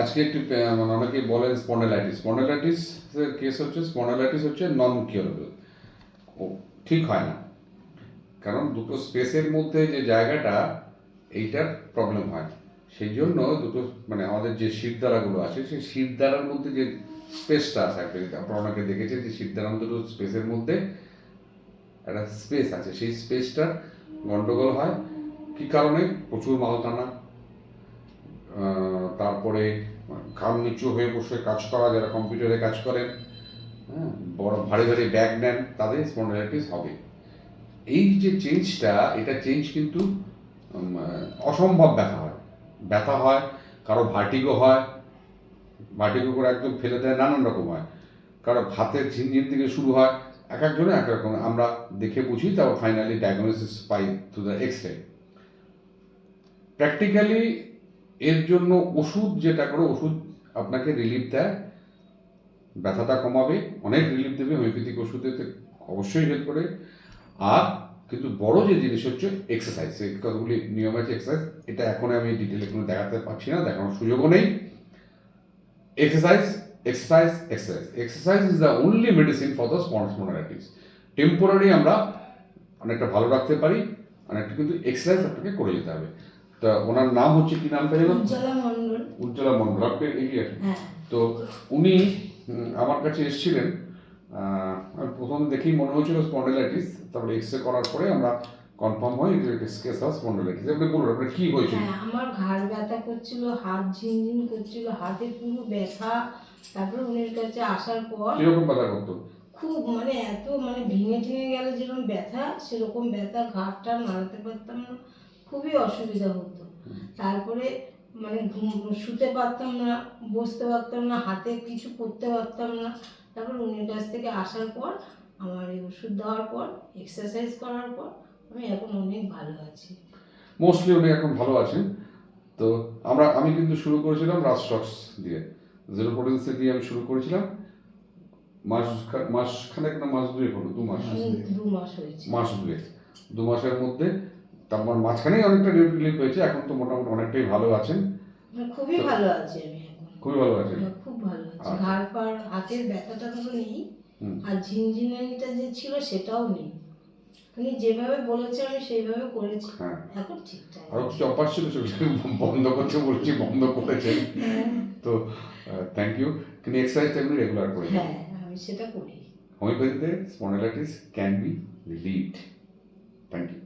আজকে একটু মানে অনেকেই বলেন স্পন্ডেলাইটিস স্পন্ডেলাইটিস কেস হচ্ছে স্পন্ডেলাইটিস হচ্ছে নন কিউরেবল ও, ঠিক হয় না। কারণ দুটো স্পেসের মধ্যে যে জায়গাটা, এইটার প্রবলেম হয়। সেই জন্য দুটো মানে আমাদের যে শিরদাঁড়াগুলো আছে, সেই শিরদাঁড়ার মধ্যে যে স্পেসটা আছে আপনারা অনেকে দেখেছেন যে শিরদাঁড়ার দুটো স্পেসের মধ্যে একটা স্পেস আছে। সেই স্পেসটার গন্ডগোল হয়। কি কারণে? প্রচুর মাল টানা তারপরে ঘাম নিচু হয়ে বসে কাজ করা, যারা কম্পিউটারে কাজ করেন হ্যাঁ বড়, ভারী ভারী ব্যাগ নেন, তাদের স্পন্ডালাইটিস হবে। এই যে চেঞ্জটা এটা চেঞ্জ কিন্তু অসম্ভব ব্যথা হয়। ব্যথা হয়, কারও ভার্টিগো হয় ভার্টিগো করে একদম ফেলে দেয়, নানান রকম হয়। কারও হাতের ঝিনঝিন থেকে শুরু হয়, এক একজনে এক রকম। আমরা দেখে বুঝি, তারপর finally diagnosis pi to the X ray practically এর জন্য ওষুধ যেটা করে, ওষুধ আপনাকে রিলিফ দেয়। ব্যথাটা কমাবে, অনেক রিলিফ দেবে হোমিওপ্যাথিক ওষুধে অবশ্যই হেল্প করে। আর কিন্তু বড় যে জিনিস হচ্ছে এক্সারসাইজ সেই কতগুলি নিয়ম আছে এক্সারসাইজ এটা এখন আমি ডিটেলে কোনো দেখাতে পারছি না, দেখানোর সুযোগও নেই। Exercise exercise exercise exercise is the only medicine for the spondylitis temporary আমরা অনেকটা ভালো রাখতে পারি, অনেকটা কিন্তু এক্সারসাইজ আপনাকে করে যেতে হবে। তা ওনার নাম হচ্ছে কি নাম যেন? উজ্জ্বলা মন্ডল আপনি এগিয়ে হ্যাঁ। তো উনি আমার কাছে এসেছিলেন প্রথম দেখেই মনে হয়েছিল স্পন্ডেলাইটিস তারপরে এক্স রে করার পরে আমরা কনফার্ম হই যে স্পন্ডেলাইটিস আপনি বলুন আপনার কি হয়েছিল? হ্যাঁ আমার ঘাড় ব্যথা করছিল হাত ঝিনঝিন করছিল হাতে পুরো ব্যথা। তারপরে উনির কাছে আসার পর কীরকম ব্যথা করতো? খুব মানে এত মানে ভেঙে ঠেঙে গেলে যেরকম ব্যথা সেরকম ব্যথা ঘাটটা নাড়াতে পারতাম না। খুবই অসুবিধা হতো তারপরে মানে ঘুম শুতে পারতাম না বসতে পারতাম না হাতে কিছু করতে পারতাম না। তারপর উনির কাছ থেকে আসার পর আমার এই ওষুধ দেওয়ার পর এক্সারসাইজ করার পর আমি এখন অনেক ভালো আছি। মোস্টলি উনি এখন ভালো আছেন। তো আমরা আমি কিন্তু শুরু করেছিলাম রাস্টক্স দিয়ে। জিরো পোটেন্সি দিয়ে আমি শুরু করেছিলাম। মাস খা- মাস খানেক না মাস দুয়েক হলো? দু মাস। দু মাস হয়েছে। মাস দুয়েক। দু মাসের মধ্যে তারপর মাঝখানেই অনেকটা রিলিফ হয়েছে এখন তো মোটামুটি অনেকটাই ভালো আছেন। মানে খুবই ভালো আছি আমি খুবই ভালো আছেন? হ্যাঁ, খুব ভালো আছি। আচ্ছা। ঘাড় পাড় হাতের ব্যথাটা তো নেই আর ঝিনঝিনানিটা যে ছিল সেটাও নেই। উনি যেভাবে বলেছে আমি সেইভাবে করেছি। হ্যাঁ। এখন ঠিকঠাক আরও কিছু অভ্যাস ছিল বন্ধ করতে বলেছি বন্ধ করেছেন। হ্যাঁ। তো থ্যাংক ইউ কিন্তু এক্সারসাইজটা এমনি রেগুলার করি। হ্যাঁ আমি সেটা করি। হোমিওপ্যাথিতে spondylitis can be relieved thank you